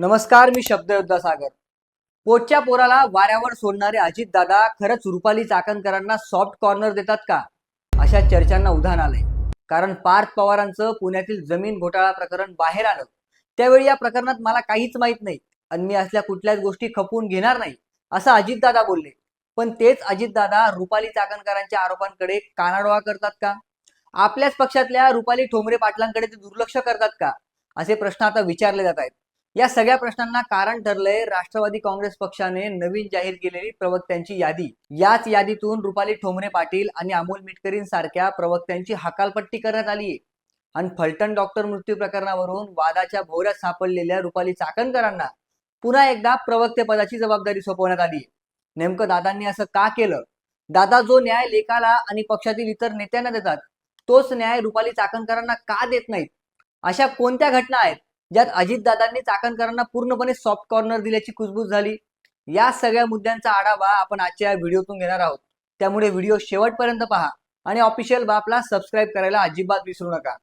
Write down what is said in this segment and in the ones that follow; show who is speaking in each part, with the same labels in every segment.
Speaker 1: नमस्कार मी शब्दयोद्धा सागर. पोटच्या पोराला वाऱ्यावर सोडणारे अजित दादा खरंच रुपाली चाकणकरांना सॉफ्ट कॉर्नर देतात का? अशा चर्चांना उधाण आलंय. कारण पार्थ पवारांचं पुण्यातील जमीन घोटाळा प्रकरण बाहेर आलं. त्यावेळी या प्रकरणात मला काहीच माहीत नाही. आणि मी असल्या कुठल्याच गोष्टी खपवून घेणार नाही असं अजितदादा बोलले. पण तेच अजितदादा रुपाली चाकणकरांच्या आरोपांकडे कानाडोळा करतात का? आपल्याच पक्षातल्या रुपाली ठोंबरे पाटलांकडे ते दुर्लक्ष करतात का? असे प्रश्न आता विचारले जात आहेत. या सगळ्या प्रश्नांना कारण ठरलंय राष्ट्रवादी काँग्रेस पक्षाने नवीन जाहीर केलेली प्रवक्त्यांची यादी. याच यादीतून रुपाली ठोंबरे पाटील आणि अमोल मिटकरींसारख्या प्रवक्त्यांची हकालपट्टी करण्यात आली आणि फलटण डॉक्टर मृत्यू प्रकरणावरून वादाच्या भोवऱ्यात सापडलेल्या रुपाली चाकणकरांना पुन्हा एकदा प्रवक्तेपदाची जबाबदारी सोपवण्यात आली नेमकं दादांनी असं का केलं? दादा जो न्याय लेखाला आणि पक्षातील इतर नेत्यांना देतात तोच न्याय रुपाली चाकणकरांना का देत नाहीत? अशा कोणत्या घटना आहेत? ज्यात अजितदादांनी चाकणकरांना पूर्णपणे सॉफ्ट कॉर्नर दिल्याची कुजबूज झाली. या सगळ्या मुद्द्यांचा आढावा आपण आजच्या या व्हिडिओतून घेणार आहोत. त्यामुळे व्हिडिओ शेवटपर्यंत पहा आणि ऑफिशियल बापला सबस्क्राईब करायला अजिबात विसरू नका.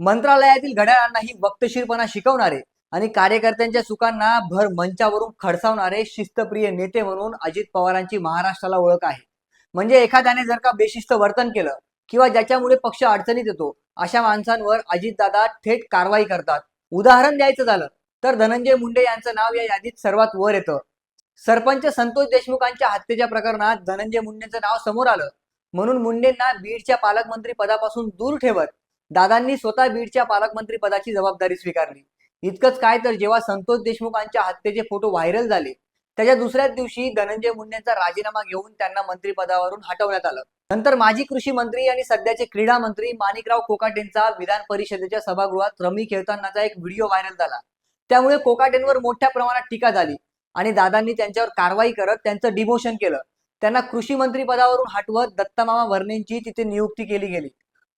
Speaker 1: मंत्रालयातील घड्याळांनाही वक्तशीरपणा शिकवणारे आणि कार्यकर्त्यांच्या चुकांना भर मंचावरून खडसावणारे शिस्तप्रिय नेते म्हणून अजित पवारांची महाराष्ट्राला ओळख आहे. म्हणजे एखाद्याने जर का बेशिस्त वर्तन केलं किंवा ज्याच्यामुळे पक्ष अडचणीत येतो अशा माणसांवर अजितदादा थेट कारवाई करतात. उदाहरण द्यायचं झालं तर धनंजय मुंडे यांचं नाव या यादीत सर्वात वर येतं. सरपंच संतोष देशमुखांच्या हत्येच्या प्रकरणात धनंजय मुंडेंचं नाव समोर आलं. म्हणून मुंडेंना बीडच्या पालकमंत्री पदापासून दूर ठेवत दादांनी स्वतः बीडच्या पालकमंत्री पदाची जबाबदारी स्वीकारली. इतकंच काय तर जेव्हा संतोष देशमुखांच्या हत्येचे फोटो व्हायरल झाले त्याच्या दुसऱ्याच दिवशी धनंजय मुंडेंचा राजीनामा घेऊन त्यांना मंत्रिपदावरून हटवण्यात आलं. नंतर माजी कृषी मंत्री आणि सध्याचे क्रीडा मंत्री माणिकराव कोकाटेंचा विधान परिषदेच्या सभागृहात रमी खेळतानाचा एक व्हिडिओ व्हायरल झाला. त्यामुळे कोकाटेंवर मोठ्या प्रमाणात टीका झाली आणि दादांनी त्यांच्यावर कारवाई करत त्यांचं डिमोशन केलं. त्यांना कृषी मंत्री पदावरून हटवत दत्तमामा भरणेंची तिथे नियुक्ती केली गेली.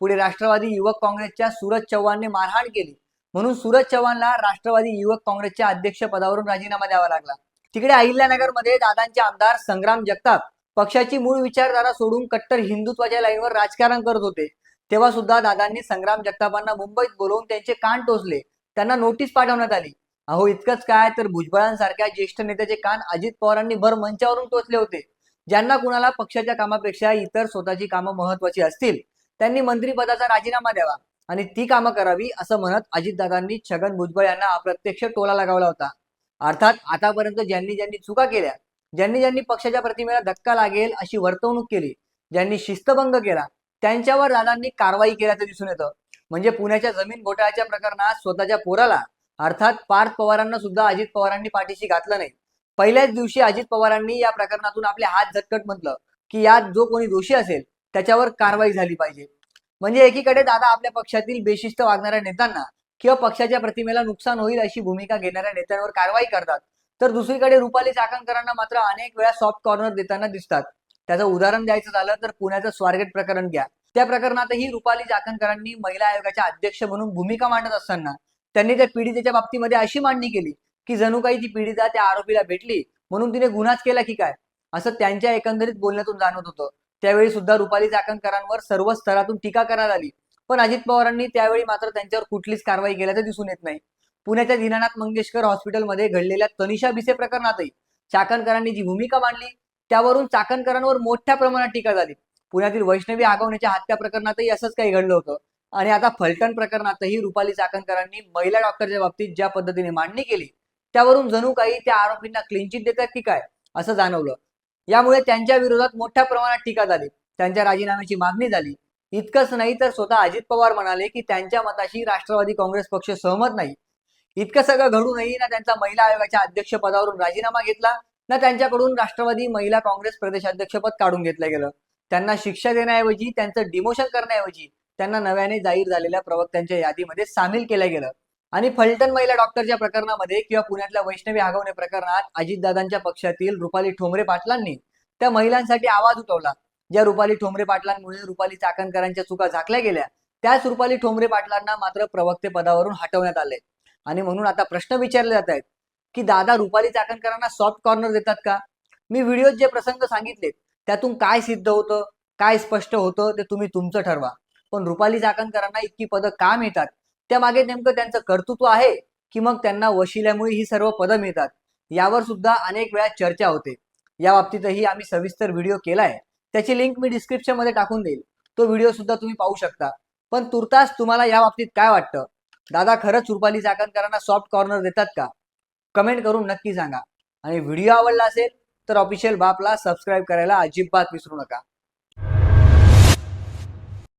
Speaker 1: पुढे राष्ट्रवादी युवक काँग्रेसच्या सूरज चव्हाणने मारहाण केली. म्हणून सूरज चव्हाणला राष्ट्रवादी युवक काँग्रेसच्या अध्यक्ष पदावरून राजीनामा द्यावा लागला. तिकडे अहिल्यानगरमध्ये दादांचे आमदार संग्राम जगताप पक्षाची मूळ विचारधारा सोडून कट्टर हिंदुत्वाच्या लाईनवर राजकारण करत होते. तेव्हा सुद्धा दादांनी संग्राम जगतापांना मुंबईत बोलवून त्यांचे कान टोचले. त्यांना नोटीस पाठवण्यात आली. अहो इतकंच काय तर भुजबळांसारख्या ज्येष्ठ नेत्याचे कान अजित पवारांनी भर मंचावरून टोचले होते. ज्यांना कुणाला पक्षाच्या कामापेक्षा इतर स्वतःची कामं महत्वाची असतील त्यांनी मंत्रिपदाचा राजीनामा द्यावा आणि ती कामं करावी असं म्हणत अजितदादांनी छगन भुजबळ यांना अप्रत्यक्ष टोला लगावला होता. अर्थात आतापर्यंत ज्यांनी ज्यांनी चुका केल्या ज्यांनी ज्यांनी पक्षाच्या प्रतिमेला धक्का लागेल अशी वर्तवणूक केली ज्यांनी शिस्तभंग केला त्यांच्यावर दादांनी कारवाई केल्याचं दिसून येतं. म्हणजे पुण्याच्या जमीन घोटाळ्याच्या प्रकरणात स्वतःच्या पोराला अर्थात पार्थ पवारांना सुद्धा अजित पवारांनी पाठीशी घातलं नाही. पहिल्याच दिवशी अजित पवारांनी या प्रकरणातून आपले हात झटकट म्हटलं की यात जो कोणी दोषी असेल त्याच्यावर कारवाई झाली पाहिजे. म्हणजे एकीकडे दादा आपल्या पक्षातील बेशिस्त वागणाऱ्या नेत्यांना किंवा पक्षाच्या प्रतिमेला नुकसान होईल अशी भूमिका घेणाऱ्या नेत्यांवर कारवाई करतात. तर दुसरीकडे रुपाली चाकणकरांना मात्र अनेक वेळा सॉफ्ट कॉर्नर देताना दिसतात. त्याचं उदाहरण द्यायचं झालं तर पुण्याचं स्वारगेट प्रकरण घ्या. त्या प्रकरणातही रुपाली चाकणकरांनी महिला आयोगाच्या अध्यक्ष म्हणून भूमिका मांडत असताना त्यांनी त्या पीडितेच्या बाबतीमध्ये अशी मांडणी केली की जणू काही ती पीडिता त्या आरोपीला भेटली म्हणून तिने गुन्हाच केला की काय? असं त्यांच्या एकंदरीत बोलण्यातून जाणवत होतं. त्यावेळी सुद्धा रुपाली चाकणकरांवर सर्व स्तरातून टीका करण्यात आली. पण अजित पवारांनी त्यावेळी मात्र त्यांच्यावर कुठलीच कारवाई केल्याचं दिसून येत नाही. पुण्याच्या दीनानाथ मंगेशकर हॉस्पिटलमध्ये घडलेल्या तनिषा बिसे प्रकरणातही चाकणकरांनी जी भूमिका मांडली त्यावरून चाकणकरांवर मोठ्या प्रमाणात टीका झाली. पुण्यातील वैष्णवी आगवण्याच्या हत्या प्रकरणातही असंच काही घडलं होतं. आणि आता फलटण प्रकरणातही रुपाली चाकणकरांनी महिला डॉक्टरच्या बाबतीत ज्या पद्धतीने मांडणी केली त्यावरून जणू काही त्या आरोपींना क्लीनचिट देतात की काय असं जाणवलं. यामुळे त्यांच्या विरोधात मोठ्या प्रमाणात टीका झाली. त्यांच्या राजीनाम्याची मागणी झाली. इतकंच नाही तर स्वतः अजित पवार म्हणाले की त्यांच्या मताशी राष्ट्रवादी काँग्रेस पक्ष सहमत नाही. इतकं सगळं घडूनही ना त्यांचा महिला आयोगाच्या अध्यक्षपदावरून राजीनामा घेतला ना त्यांच्याकडून राष्ट्रवादी महिला काँग्रेस प्रदेशाध्यक्षपद काढून घेतलं गेलं. त्यांना शिक्षा देण्याऐवजी त्यांचं डिमोशन करण्याऐवजी त्यांना नव्याने जाहीर झालेल्या प्रवक्त्यांच्या यादीमध्ये सामील केलं गेलं. आणि फलटण महिला डॉक्टरच्या प्रकरणामध्ये किंवा पुण्यातल्या वैष्णवी आगवणे प्रकरणात अजितदादांच्या पक्षातील रुपाली ठोंबरे पाटलांनी त्या महिलांसाठी आवाज उठवला. ज्या रुपाली ठोंबरे पाटलांमुळे रुपाली चाकणकरांच्या चुका झाकल्या गेल्या त्याच रुपाली ठोंबरे पाटलांना मात्र प्रवक्ते पदावरून हटवण्यात आले. आणि म्हणून आता प्रश्न विचारले जात आहेत की दादा रुपाली चाकणकरांना सॉफ्ट कॉर्नर देतात का? मी व्हिडिओत जे प्रसंग सांगितले त्यातून काय सिद्ध होतं काय स्पष्ट होतं ते तुम्ही तुमचं ठरवा. पण रुपाली चाकणकरांना इतकी पदं का मिळतात? त्यामागे नेमकं त्यांचं कर्तृत्व आहे की मग त्यांना वशिल्यामुळे ही सर्व पदं मिळतात? यावर सुद्धा अनेक वेळा चर्चा होते. या बाबतीतही आम्ही सविस्तर व्हिडिओ केलाय. त्याची लिंक मी डिस्क्रिप्शनमध्ये टाकून देईल. तो व्हिडिओ सुद्धा तुम्ही पाहू शकता. पण तुर्तास तुम्हाला या बाबतीत काय वाटतं? दादा खरंच रुपाली चाकणकरांना सॉफ्ट कॉर्नर देतात का? कमेंट करून नक्की सांगा. आणि व्हिडिओ आवडला असेल तर ऑफिशियल बापला सबस्क्राईब करायला अजिबात विसरू नका.